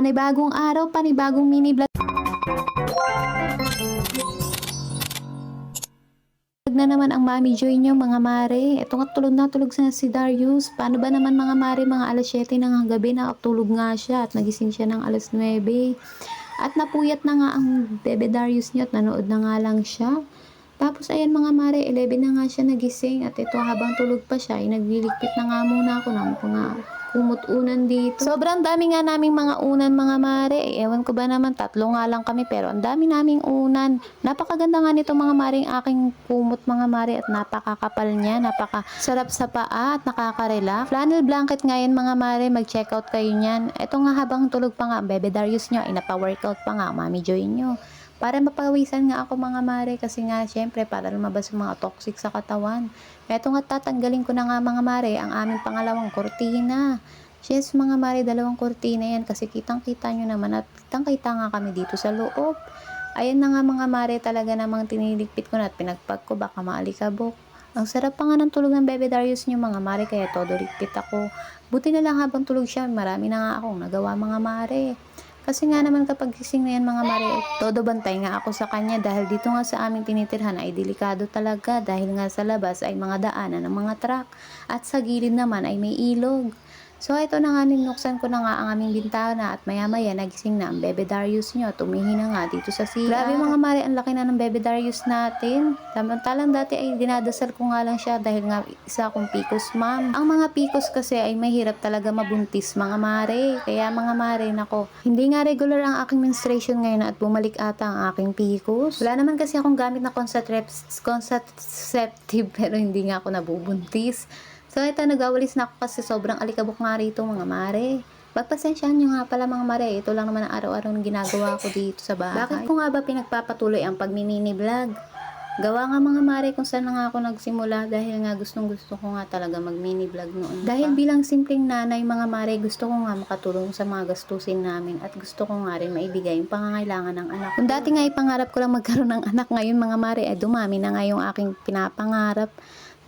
Panibagong araw, panibagong mini vlog. na naman ang Mami Joy nyo mga mare. Ito nga tulog na tulog sa si Darius. Paano ba naman mga mare mga alas 7 ng gabi na tulog nga siya at nagising siya ng alas 9. At napuyat na nga ang bebe Darius niya at nanood na nga lang siya. Tapos ayan mga mare, 11 na nga siya nagising at ito habang tulog pa siya, ay nagliligpit na nga muna ako ng mga kumut-unan dito. Sobrang dami nga naming mga unan mga mare. Ewan ko ba naman, tatlo nga lang kami pero ang dami naming unan. Napakaganda nga nito mga mare yung aking kumot mga mare at napakakapal niya, napakasarap sa paa at nakaka-relax. Flannel blanket nga yan mga mare, mag-check out kayo niyan. Ito nga habang tulog pa nga, bebe Darius nyo, ay napa-workout pa nga, mami Joy nyo. Para mapawisan nga ako mga mare kasi nga syempre para lumabas yung mga toxic sa katawan. Eto nga tatanggalin ko na nga mga mare ang aming pangalawang kortina. Yes mga mare, dalawang kortina yan kasi kitang kita nyo naman at kitang kita nga kami dito sa loob. Ayan na nga mga mare talaga namang tiniligpit ko na at pinagpag ko baka maalikabok. Ang sarap pa nga ng tulog ng Bebe Darius nyo mga mare kaya todo ligpit ako. Buti na lang habang tulog siya, marami na nga akong nagawa mga mare. Kasi nga naman kapag gising na yan mga mare, todo bantay nga ako sa kanya dahil dito nga sa aming tinitirhan ay delikado talaga dahil nga sa labas ay mga daanan ng mga truck at sa gilid naman ay may ilog. So ito na nga ninuksan ko na nga ang aming bintana at maya maya nagising na ang Bebe Darius nyo at umihi na nga dito sa sila. Grabe mga mare, ang laki na ng Bebe Darius natin. Samantalang dati ay dinadasal ko nga lang siya dahil nga isa akong picos ma'am. Ang mga picos kasi ay mahirap talaga mabuntis mga mare. Kaya mga mare, nako, hindi nga regular ang aking menstruation ngayon at bumalik ata ang aking picos. Wala naman kasi akong gamit na contraceptive pero hindi nga ako nabubuntis. So ito, nagawalis na ako kasi sobrang alikabok nga rito mga mare. Pagpasensyahan nyo nga pala mga mare, ito lang naman ang araw-araw na ginagawa ko dito sa bahay. Bakit ko nga ba pinagpapatuloy ang pagmimini vlog? Gawa nga mga mare kung saan nga ako nagsimula dahil nga gustong gusto ko nga talaga mag mini vlog noon. Dahil bilang simpleng nanay mga mare, gusto ko nga makatulong sa mga gastusin namin at gusto ko nga rin maibigay yung pangangailangan ng anak. Kung dati nga ipangarap ko lang magkaroon ng anak ngayon mga mare, ay dumami na nga yung aking pinapangarap.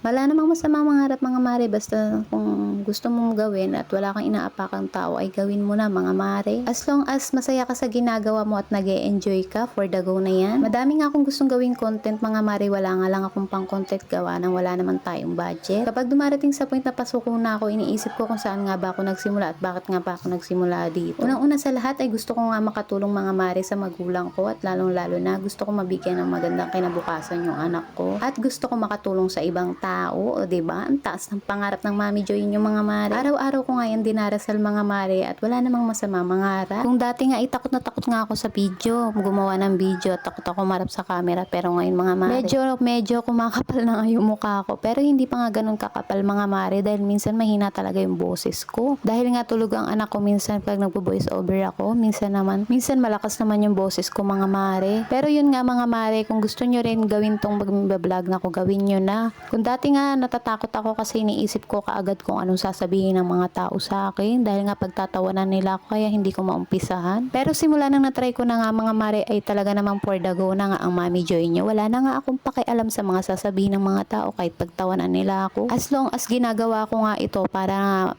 Wala namang masama mangarap mga mare basta kung gusto mong gawin at wala kang inaapakang tao ay gawin mo na mga mare. As long as masaya ka sa ginagawa mo at nag enjoy ka for the go na yan. Madami nga akong gustong gawing content mga mare wala nga lang akong pang content gawa nang wala naman tayong budget. Kapag dumarating sa point na pasuko na ako iniisip ko kung saan nga ba ako nagsimula at bakit nga ba ako nagsimula dito. Unang-una sa lahat ay gusto ko nga makatulong mga mare sa magulang ko at lalong-lalo na gusto ko mabigyan ng magandang kinabukasan yung anak ko at gusto ko makatulong sa ibang tao tao, o ba? Ang taas ng pangarap ng Mami Joy yung mga mare. Araw-araw ko nga yan dinarasal mga mare at wala namang masama mangarap. Kung dati nga itakot na takot nga ako sa video, gumawa ng video, takot ako marap sa camera, pero ngayon mga mare, medyo medyo kumakapal na nga yung mukha ko. Pero hindi pa nga ganun kakapal mga mare dahil minsan mahina talaga yung boses ko. Dahil nga tulog ang anak ko minsan pag nagbo-voice over ako, minsan naman, minsan malakas naman yung boses ko mga mare. Pero yun nga mga mare, kung gusto nyo rin gawin tong mag-vlog na ko, gawin nyo na. Kung dati nga natatakot ako kasi iniisip ko kaagad kung anong sasabihin ng mga tao sa akin dahil nga pagtatawanan nila ako kaya hindi ko maumpisahan. Pero simula nang natry ko na nga mga mare ay talaga namang for the go na nga ang mami joy nyo. Wala na nga akong pakialam sa mga sasabihin ng mga tao kahit pagtawanan nila ako. As long as ginagawa ko nga ito para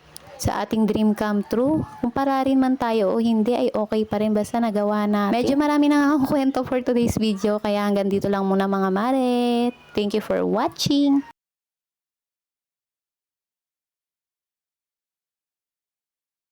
sa ating dream come true. Kung para rin man tayo o hindi ay okay pa rin basta nagawa na. Medyo marami na akong kwento for today's video kaya hanggang dito lang muna mga mare. Thank you for watching.